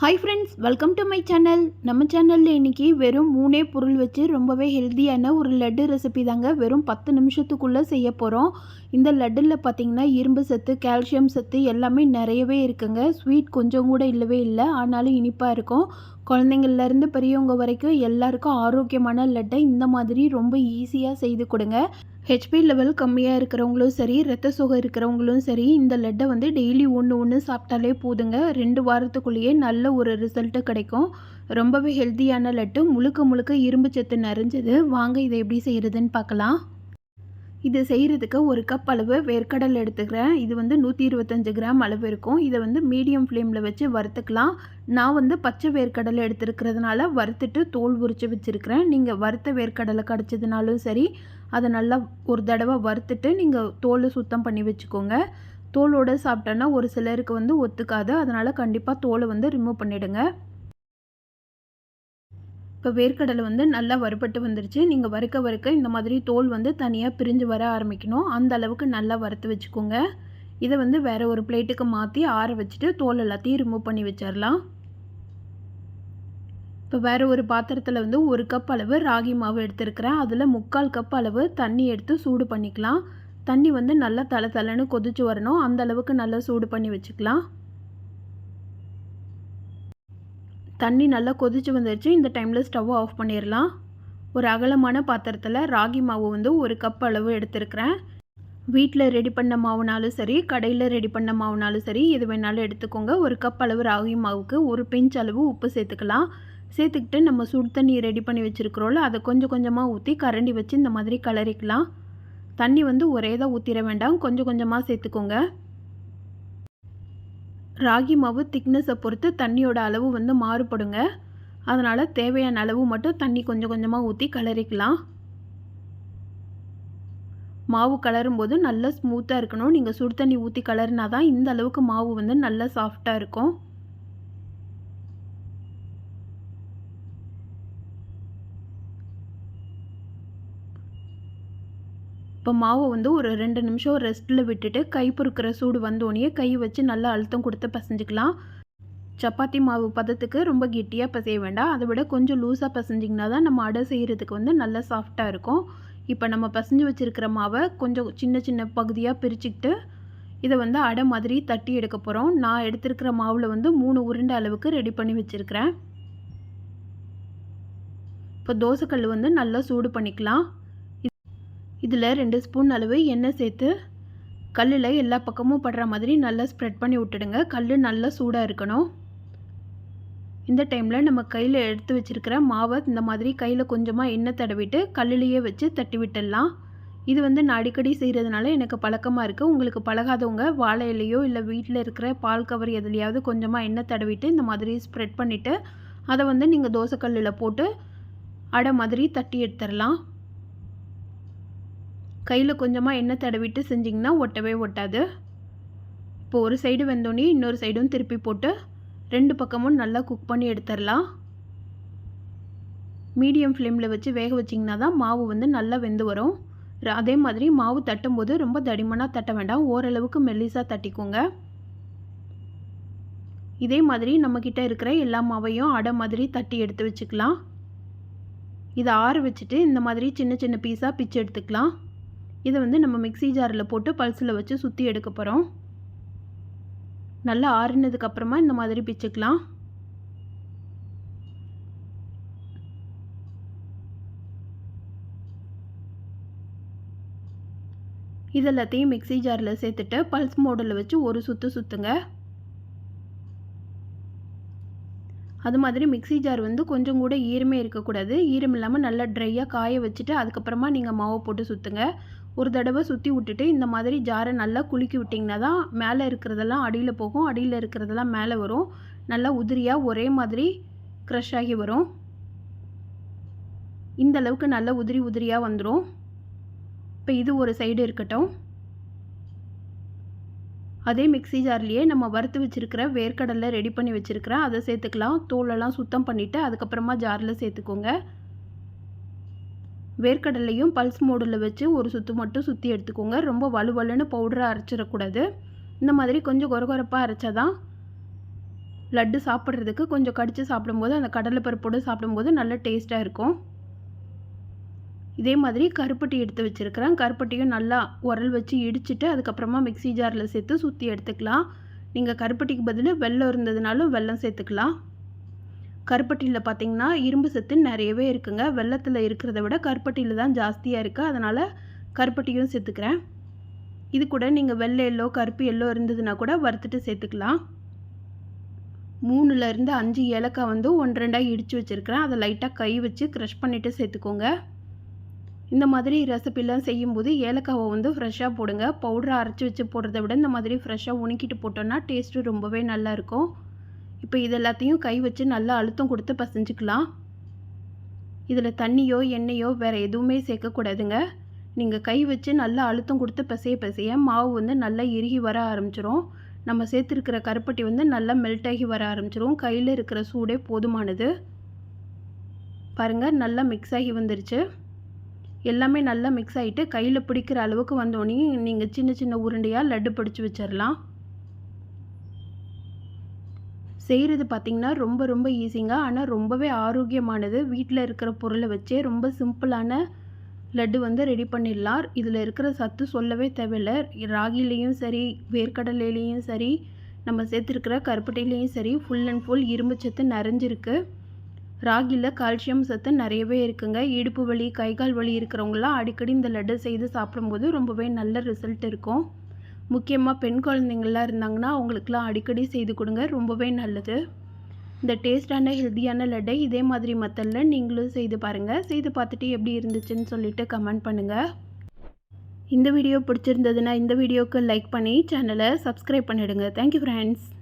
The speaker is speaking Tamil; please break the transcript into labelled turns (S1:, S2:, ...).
S1: Hi friends welcome to my channel நம்ம சேனலில் இன்றைக்கி வெறும் மூணே பொருள் வச்சு ரொம்பவே ஹெல்த்தியான ஒரு லட்டு ரெசிபி தாங்க வெறும் பத்து நிமிஷத்துக்குள்ளே செய்ய போகிறோம் இந்த லட்டில் பார்த்திங்கன்னா இரும்பு சத்து கால்சியம் சத்து எல்லாமே நிறையவே இருக்குங்க. ஸ்வீட் கொஞ்சம் கூட இல்லவே இல்லை ஆனாலும் இனிப்பாக இருக்கும். குழந்தைங்கள்லேருந்து பெரியவங்க வரைக்கும் எல்லாருக்கும் ஆரோக்கியமான லட்டை இந்த மாதிரி ரொம்ப ஈஸியாக செய்து கொடுங்க. ஹெச்பி லெவல் கம்மியாக இருக்கிறவங்களும் சரி ரத்த சுகம் இருக்கிறவங்களும் சரி இந்த லட்டை வந்து டெய்லி ஒன்று ஒன்று சாப்பிட்டாலே போதுங்க. ரெண்டு வாரத்துக்குள்ளேயே நல்ல ஒரு ரிசல்ட்டு கிடைக்கும். ரொம்பவே ஹெல்த்தியான லட்டு முழுக்க முழுக்க இரும்பு சத்து நிறைஞ்சது. வாங்க இதை எப்படி செய்கிறதுன்னு பார்க்கலாம். இது செய்கிறதுக்கு ஒரு கப் அளவு வேர்க்கடலை எடுத்துக்கிறேன். இது வந்து நூற்றி இருபத்தஞ்சு கிராம் அளவு இருக்கும். இதை வந்து மீடியம் ஃப்ளேமில் வச்சு வறுத்துக்கலாம். நான் வந்து பச்சை வேர்க்கடலை எடுத்துருக்கிறதுனால வறுத்துட்டு தோல் உரித்து வச்சுருக்கிறேன். நீங்கள் வறுத்த வேர்க்கடலை கிடச்சதுனாலும் சரி அதை நல்லா ஒரு தடவை வறுத்துட்டு நீங்கள் தோல் சுத்தம் பண்ணி வச்சுக்கோங்க. தோலோடு சாப்பிட்டோன்னா ஒரு சிலருக்கு வந்து ஒத்துக்காது. அதனால் கண்டிப்பாக தோலை வந்து ரிமூவ் பண்ணிவிடுங்க இப்போ வேர்க்கடலை வந்து நல்லா வறுபட்டு வந்துருச்சு. நீங்கள் வறுக்க வறுக்க இந்த மாதிரி தோல் வந்து தனியாக பிரிஞ்சு வர ஆரம்பிக்கணும். அந்த அளவுக்கு நல்லா வறுத்து வச்சுக்கோங்க. இதை வந்து வேறு ஒரு பிளேட்டுக்கு மாற்றி ஆற வச்சுட்டு தோல் எல்லாத்தையும் ரிமூவ் பண்ணி வச்சிடலாம் இப்போ வேறு ஒரு பாத்திரத்தில் வந்து ஒரு கப் அளவு ராகி மாவு எடுத்துருக்கிறேன். அதில் முக்கால் கப் அளவு தண்ணி எடுத்து சூடு பண்ணிக்கலாம். தண்ணி வந்து நல்லா தலை தலைன்னு கொதிச்சு வரணும். அந்த அளவுக்கு நல்லா சூடு பண்ணி வச்சுக்கலாம். தண்ணி நல்லா கொதிச்சு வந்துருச்சு. இந்த டைமில் ஸ்டவ்வை ஆஃப் பண்ணிடலாம் ஒரு அகலமான பாத்திரத்தில் ராகி மாவு வந்து ஒரு கப் அளவு எடுத்துருக்கிறேன். வீட்டில் ரெடி பண்ண மாவுனாலும் சரி கடையில் ரெடி பண்ண மாவுனாலும் சரி எது வேணாலும் எடுத்துக்கோங்க. ஒரு கப் அளவு ராகி மாவுக்கு ஒரு பிஞ்ச் அளவு உப்பு சேர்த்துக்கலாம். சேர்த்துக்கிட்டு நம்ம சுடு தண்ணி ரெடி பண்ணி வச்சுருக்குறோம்ல அதை கொஞ்சம் கொஞ்சமாக ஊற்றி கரண்டி வச்சு இந்த மாதிரி கலரிக்கலாம். தண்ணி வந்து ஒரே தான் ஊற்றிட வேண்டாம். கொஞ்சம் கொஞ்சமாக சேர்த்துக்கோங்க. ராகி மாவு திக்னஸை பொறுத்து தண்ணியோட அளவு வந்து மாறுபடுங்க. அதனால் தேவையான அளவு மட்டும் தண்ணி கொஞ்சம் கொஞ்சமாக ஊற்றி கலரிக்கலாம். மாவு கலரும் போது நல்லா ஸ்மூத்தாக இருக்கணும். நீங்கள் சுடு தண்ணி ஊற்றி கலருனா தான் இந்த அளவுக்கு மாவு வந்து நல்லா சாஃப்டாக இருக்கும். இப்போ மாவை வந்து ஒரு ரெண்டு நிமிஷம் ரெஸ்ட்டில் விட்டுட்டு கை பொறுக்கிற சூடு வந்தோடனே கை வச்சு நல்லா அழுத்தம் கொடுத்து பசைஞ்சிக்கலாம். சப்பாத்தி மாவு பதத்துக்கு ரொம்ப கெட்டியாக பசைய வேண்டாம். அதை விட கொஞ்சம் லூஸாக பசைஞ்சிங்கன்னா தான் நம்ம அடை செய்கிறதுக்கு வந்து நல்லா சாஃப்டாக இருக்கும். இப்போ நம்ம பசைஞ்சு வச்சுருக்கிற மாவை கொஞ்சம் சின்ன சின்ன பகுதியாக பிரிச்சுக்கிட்டு இதை வந்து அடை மாதிரி தட்டி எடுக்க போகிறோம் நான் எடுத்துருக்கிற மாவில் வந்து மூணு உருண்டை அளவுக்கு ரெடி பண்ணி வச்சுருக்கிறேன். இப்போ தோசைக்கல் வந்து நல்லா சூடு பண்ணிக்கலாம். இதில் ரெண்டு ஸ்பூன் அளவு எண்ணெய் சேர்த்து கல்லில் எல்லா பக்கமும் படுற மாதிரி நல்லா ஸ்ப்ரெட் பண்ணி விட்டுடுங்க. கல் நல்லா சூடாக இருக்கணும். இந்த டைமில் நம்ம கையில் எடுத்து வச்சுருக்கிற மாவை இந்த மாதிரி கையில் கொஞ்சமாக எண்ணெய் தடவிட்டு கல்லுலேயே வச்சு தட்டி விட்டுடலாம். இது வந்து நான் அடிக்கடி செய்கிறதுனால எனக்கு பழக்கமாக இருக்குது. உங்களுக்கு பழகாதவங்க வாழை இலையோ இல்லை வீட்டில் இருக்கிற பால் கவர் எதுலையாவது கொஞ்சமாக எண்ணெய் தடவிட்டு இந்த மாதிரி ஸ்ப்ரெட் பண்ணிவிட்டு அதை வந்து நீங்கள் தோசைக்கல்லில் போட்டு அடை மாதிரி தட்டி எடுத்துடலாம். கையில் கொஞ்சமாக எண்ணெய் தடவிட்டு செஞ்சிங்கன்னா ஒட்டவே ஒட்டாது. இப்போ ஒரு சைடு வெந்தோடனே இன்னொரு சைடும் திருப்பி போட்டு ரெண்டு பக்கமும் நல்லா குக் பண்ணி எடுத்துடலாம். மீடியம் ஃப்ளேமில் வச்சு வேக வச்சிங்கன்னா தான் மாவு வந்து நல்லா வெந்து வரும். அதே மாதிரி மாவு தட்டும்போது ரொம்ப தடிமனாக தட்ட வேண்டாம். ஓரளவுக்கு மெல்லிஸாக தட்டிக்கோங்க. இதே மாதிரி நம்மக்கிட்ட இருக்கிற எல்லா மாவையும் அடை மாதிரி தட்டி எடுத்து வச்சுக்கலாம். இதை ஆற வச்சுட்டு இந்த மாதிரி சின்ன சின்ன பீஸாக பிச்சு எடுத்துக்கலாம். இதை வந்து நம்ம மிக்சி ஜாரில் போட்டு பல்ஸில் வச்சு சுற்றி எடுக்க போகிறோம். நல்லா ஆறினதுக்கப்புறமா இந்த மாதிரி பிச்சுக்கலாம். இது எல்லாத்தையும் மிக்சி ஜாரில் சேர்த்துட்டு பல்ஸ் மோடில் வச்சு ஒரு சுற்று சுற்றுங்க அது மாதிரி மிக்சி ஜார் வந்து கொஞ்சம் கூட ஈரமே இருக்கக்கூடாது. ஈரம் இல்லாமல் நல்லா ட்ரையாக காய வச்சுட்டு அதுக்கப்புறமா நீங்கள் மாவை போட்டு சுற்றுங்க ஒரு தடவை சுற்றி விட்டுட்டு இந்த மாதிரி ஜாரை நல்லா குலுக்கி விட்டிங்கன்னா தான் மேலே இருக்கிறதெல்லாம் அடியில் போகும். அடியில் இருக்கிறதெல்லாம் மேலே வரும். நல்லா உதிரியாக ஒரே மாதிரி க்ரஷ் ஆகி வரும். இந்த அளவுக்கு நல்லா உதிரி உதிரியாக வந்துடும் இப்போ இது ஒரு சைடு இருக்கட்டும். அதே மிக்சி ஜார்லேயே நம்ம வறுத்து வச்சுருக்கிற வேர்க்கடலை ரெடி பண்ணி வச்சுருக்கிறேன் அதை சேர்த்துக்கலாம். தோலெல்லாம் சுத்தம் பண்ணிவிட்டு அதுக்கப்புறமா ஜாரில் சேர்த்துக்கோங்க. வேர்க்கடலையும் பல்ஸ் மோடில் வச்சு ஒரு சுற்று மட்டும் சுற்றி எடுத்துக்கோங்க. ரொம்ப வலுவலுன்னு பவுடராக அரைச்சிடக்கூடாது. இந்த மாதிரி கொஞ்சம் கொரகொரப்பாக அரைச்சா தான் லட்டு சாப்பிட்றதுக்கு கொஞ்சம் கடித்து சாப்பிடும்போது அந்த கடலைப்பருப்போடு சாப்பிடும்போது நல்ல டேஸ்ட்டாக இருக்கும். இதே மாதிரி கருப்பட்டி எடுத்து வச்சுருக்கிறேன். கருப்பட்டியும் நல்லா உரல் வச்சு இடிச்சிட்டு அதுக்கப்புறமா மிக்ஸி ஜாரில் சேர்த்து சுற்றி எடுத்துக்கலாம். நீங்கள் கருப்பட்டிக்கு பதில் வெள்ளம் இருந்ததுனாலும் வெல்லம் சேர்த்துக்கலாம். கருப்பட்டியில் பார்த்தீங்கன்னா இரும்பு சத்து நிறையவே இருக்குங்க. வெள்ளத்தில் இருக்கிறத விட கருப்பட்டியில் தான் ஜாஸ்தியாக இருக்குது அதனால் கருப்பட்டியும் சேர்த்துக்கிறேன். இது கூட நீங்கள் வெள்ளை எல்லோ கருப்பு எல்லோ இருந்ததுன்னா கூட வறுத்துட்டு சேர்த்துக்கலாம். மூணுலேருந்து அஞ்சு ஏலக்காய் வந்து ஒன்று ரெண்டாக இடித்து வச்சுருக்கிறேன். அதை லைட்டாக கை வச்சு க்ரஷ் பண்ணிவிட்டு சேர்த்துக்கோங்க. இந்த மாதிரி ரெசிபிலாம் செய்யும்போது ஏலக்காவை வந்து ஃப்ரெஷ்ஷாக போடுங்க. பவுடரை அரைச்சி வச்சு போடுறத விட இந்த மாதிரி ஃப்ரெஷ்ஷாக உணுக்கிட்டு போட்டோன்னா டேஸ்ட்டு ரொம்பவே நல்லாயிருக்கும் இப்போ இது எல்லாத்தையும் கை வச்சு நல்லா அழுத்தம் கொடுத்து பசைஞ்சிக்கலாம். இதில் தண்ணியோ எண்ணெயோ வேறு எதுவுமே சேர்க்கக்கூடாதுங்க. நீங்கள் கை வச்சு நல்லா அழுத்தம் கொடுத்து பிசைய பிசைய மாவு வந்து நல்லா இறுகி வர ஆரம்பிச்சிரும். நம்ம சேர்த்துருக்கிற கருப்பட்டி வந்து நல்லா மெல்ட் ஆகி வர ஆரம்பிச்சிரும். கையில் இருக்கிற சூடே போதுமானது. பாருங்கள் நல்லா மிக்ஸ் ஆகி வந்துருச்சு. எல்லாமே நல்லா மிக்ஸ் ஆகிட்டு கையில் பிடிக்கிற அளவுக்கு வந்தோடனே நீங்கள் சின்ன சின்ன உருண்டையாக லட்டு பிடிச்சி வச்சிடலாம் செய்கிறது பார்த்திங்கன்னா ரொம்ப ரொம்ப ஈஸிங்க ஆனால் ரொம்பவே ஆரோக்கியமானது. வீட்டில் இருக்கிற பொருளை வச்சே ரொம்ப சிம்பிளான லட்டு வந்து ரெடி பண்ணிடலாம் இதில் இருக்கிற சத்து சொல்லவே தேவையில்லை. ராகிலையும் சரி வேர்க்கடலையிலையும் சரி நம்ம சேர்த்துருக்கிற கருப்பட்டையிலையும் சரி ஃபுல் அண்ட் ஃபுல் இரும்பு சத்து நிறைஞ்சிருக்கு. ராகியில் கால்சியம் சத்து நிறையவே இருக்குங்க. இடுப்பு வலி கை கால் வலி இருக்கிறவங்களாம் அடிக்கடி இந்த லட்டு செய்து சாப்பிடும்போது ரொம்பவே நல்ல ரிசல்ட் இருக்கும். முக்கியமாக பெண் குழந்தைங்கள்லாம் இருந்தாங்கன்னா அவங்களுக்குலாம் அடிக்கடி செய்து கொடுங்க. ரொம்பவே நல்லது. இந்த டேஸ்டான ஹெல்த்தியான லட்டை இதே மாதிரி மெத்தடில் நீங்களும் செய்து பாருங்கள் செய்து பார்த்துட்டு எப்படி இருந்துச்சுன்னு சொல்லிட்டு கமெண்ட் பண்ணுங்கள் இந்த வீடியோ பிடிச்சிருந்ததுன்னா இந்த வீடியோவுக்கு லைக் பண்ணி சேனலை சப்ஸ்கிரைப் பண்ணிவிடுங்க தேங்க்யூ ஃப்ரெண்ட்ஸ்